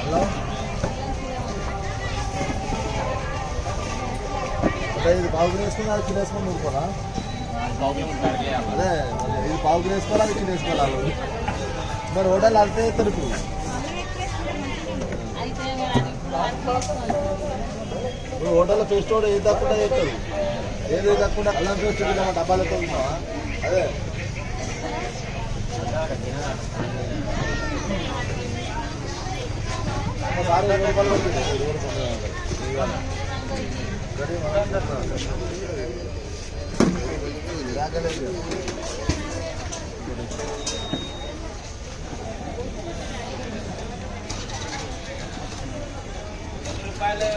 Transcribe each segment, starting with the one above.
Hello అంటే ఇది పావు కిలో వేసుకుని అది కిలో వేసుకొని ఊరుకోరా అదే ఇది పావు కిలో వేసుకోవాలి అది కిలో వేసుకోవాలి మరి హోటల్ అంతే వేస్తారు ఇప్పుడు ఇప్పుడు హోటల్లో పేస్ట్ కూడా ఏది తక్కువ చేస్తారు ఏది తక్కువ అల్లం పేస్ట్ డబ్బాలతో ఉన్నావా అదే. पहले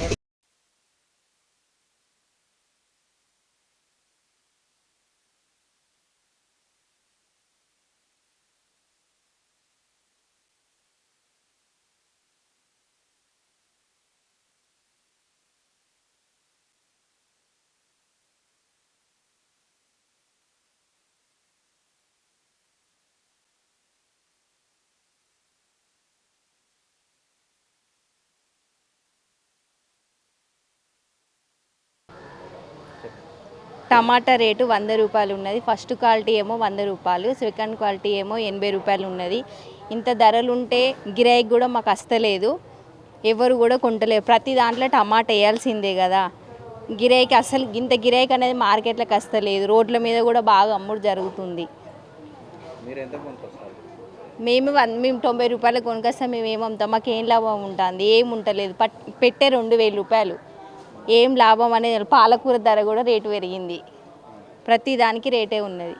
और టమాటా రేటు వంద రూపాయలు ఉన్నది. ఫస్ట్ క్వాలిటీ ఏమో వంద రూపాయలు సెకండ్ క్వాలిటీ ఏమో ఎనభై రూపాయలు ఉన్నది. ఇంత ధరలు ఉంటే గిరాయికి కూడా మాకు వస్తలేదు ఎవరు కూడా కొంటలేరు. ప్రతి దాంట్లో టమాటా వేయాల్సిందే కదా. గిరాయికి అసలు ఇంత గిరాయికి అనేది మార్కెట్లోకి వస్తలేదు రోడ్ల మీద కూడా బాగా అమ్ముడు జరుగుతుంది. మేము వన్- మేము తొంభై రూపాయలకు కొనుకొస్తాం మేము ఏం అమ్ముతాం? మాకు ఏం లాభం ఉంటుంది? ఏం ఉంటలేదు. పట్ పెట్టే రెండు వేల రూపాయలు. ఏం లాభం అనేది పాలకూర ధర కూడా రేటు పెరిగింది. ప్రతి దానికి రేటే ఉన్నది.